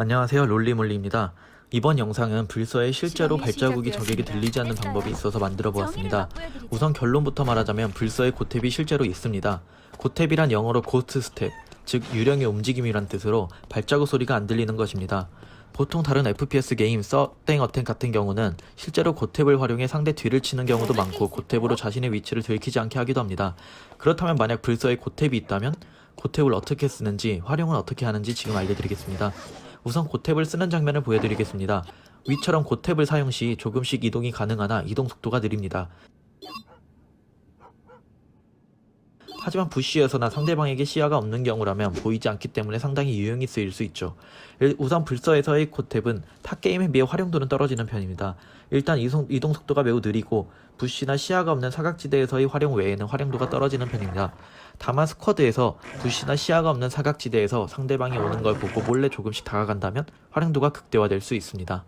안녕하세요 롤리몰리입니다. 이번 영상은 불서에 실제로 발자국이 적에게 시작되었습니다. 들리지 않는. 방법이 있어서 만들어 보았습니다. 우선 결론부터 말하자면 불서에 고탭이 실제로 있습니다. 고탭이란 영어로 고스트 스텝, 즉 유령의 움직임이란 뜻으로 발자국 소리가 안 들리는 것입니다. 보통 다른 FPS 게임 서땡 어텐 같은 경우는 실제로 고탭을 활용해 상대 뒤를 치는 경우도 많고 고탭으로 자신의 위치를 들키지 않게 하기도 합니다. 그렇다면 만약 불서에 고탭이 있다면 고탭을 어떻게 쓰는지 활용을 어떻게 하는지 지금 알려드리겠습니다. 우선 고탭을 쓰는 장면을 보여드리겠습니다. 위처럼 고탭을 사용 시 조금씩 이동이 가능하나 이동 속도가 느립니다. 하지만 부시에서나 상대방에게 시야가 없는 경우라면 보이지 않기 때문에 상당히 유용히 쓰일 수 있죠. 일- 우선 불서에서의 고탭은 타 게임에 비해 활용도는 떨어지는 편입니다. 일단 이동 속도가 매우 느리고 부시나 시야가 없는 사각지대에서의 활용 외에는 활용도가 떨어지는 편입니다. 다만 스쿼드에서 부시나 시야가 없는 사각지대에서 상대방이 오는 걸 보고 몰래 조금씩 다가간다면 활용도가 극대화될 수 있습니다.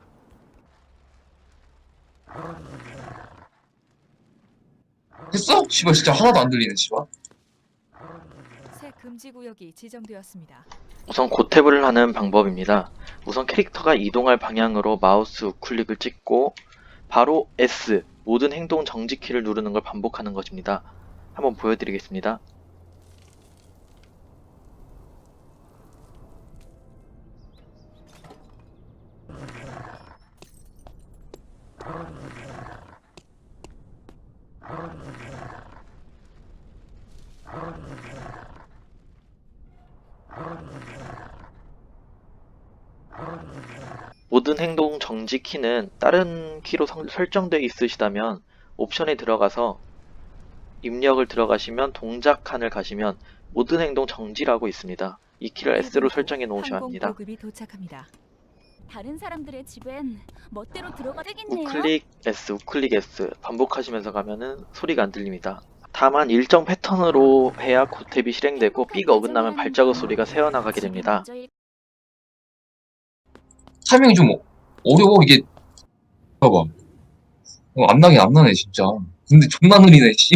됐어? 씨발 진짜 하나도 안 들리네 씨발 새 금지 구역이 지정되었습니다. 우선 고탭을 하는 방법입니다. 우선 캐릭터가 이동할 방향으로 마우스 우클릭을 찍고 바로 S 모든 행동 정지 키를 누르는 걸 반복하는 것입니다. 한번 보여드리겠습니다. 모든 행동 정지 키는 다른 키로 성- 설정되어 있으시다면 옵션에 들어가서 입력을 들어가시면 동작 칸을 가시면 모든 행동 정지라고 있습니다. 이 키를 S로 설정해 놓으셔야 합니다. 다른 사람들의 집엔 멋대로 들어가겠네요. 우클릭 S, 우클릭 S 반복하시면서 가면은 소리가 안 들립니다. 다만 일정 패턴으로 해야 고탭이 실행되고 B가 어긋나면 발자국 음, 소리가 새어나가게 됩니다. 타이밍이 좀 어려워 이게 봐봐 어, 안 나긴 안 나네 진짜 근데 존나 느리네 씨